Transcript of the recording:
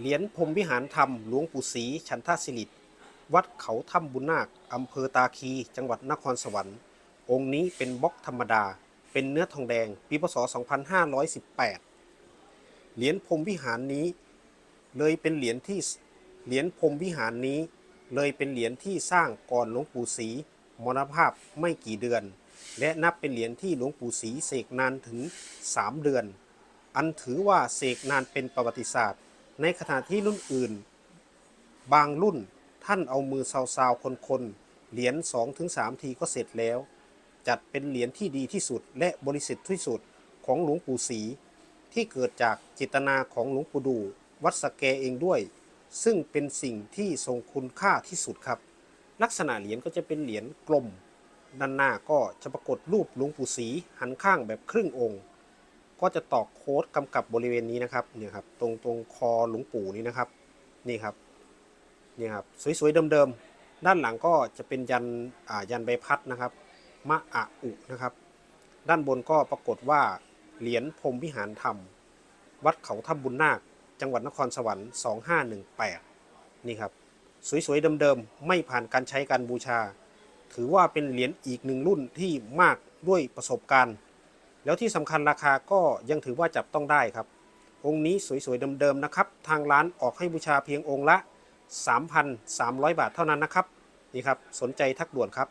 เหรียญพรมวิหารธรรมหลวงปู่ศรีฉันทศิริวัดเขาถ้ำบุญนาคอำเภอตาคี จังหวัดนครสวรรค์ องค์นี้เป็นบล็อกธรรมดา เป็นเนื้อทองแดง ปีพศ 2518 เหรียญพรมวิหารนี้ เลยเป็นเหรียญที่เหรียญพรมวิหารนี้ เลยเป็นเหรียญที่สร้างก่อนหลวงปู่ศรีมรณภาพไม่กี่เดือน และนับเป็นเหรียญที่หลวงปู่ศรีเสกนานถึง 3 เดือน อันถือว่าเสกนานเป็นประวัติศาสตร์ ในขณะที่รุ่นอื่น บางรุ่นท่านเอามือซาวๆคนๆเหรียญ2-3 ทีก็เสร็จแล้ว จัดเป็นเหรียญที่ดีที่สุดและบริสุทธิ์ที่สุดของหลวงปู่ศรีที่เกิดจากจิตนาของหลวงปู่ดูวัดสแกเองด้วย ซึ่งเป็นสิ่งที่ทรงคุณค่าที่สุดครับ ลักษณะเหรียญก็จะเป็นเหรียญกลมด้านหน้าก็จะปรากฏรูปหลวงปู่ศรีหันข้างแบบครึ่งองค์ ก็จะตอกโค้ดกำกับบริเวณนี้นะครับเนี่ยครับตรงตรงคอหลวงปู่นี้นะครับนี่ครับนี่ครับสวยๆเดิมๆด้านหลังก็จะเป็นยันอ่ายันใบพัดนะครับมะอะอุนะครับ ด้านบนก็ปรากฏว่าเหรียญพรมวิหารธรรม วัดเขาถ้ำบุญนาค จังหวัดนครสวรรค์ 2518 นี่ครับสวยๆเดิมๆไม่ผ่านการใช้การบูชา ถือว่าเป็นเหรียญอีกหนึ่งรุ่นที่มากด้วยประสบการณ์ แล้วที่สำคัญราคาก็ยังถือว่าจับต้องได้ครับ องค์นี้สวยๆเดิมๆนะครับ ทางร้านออกให้บูชาเพียงองค์ละ 3,300 บาทเท่านั้นนะครับนี่ครับสนใจทักด่วนครับ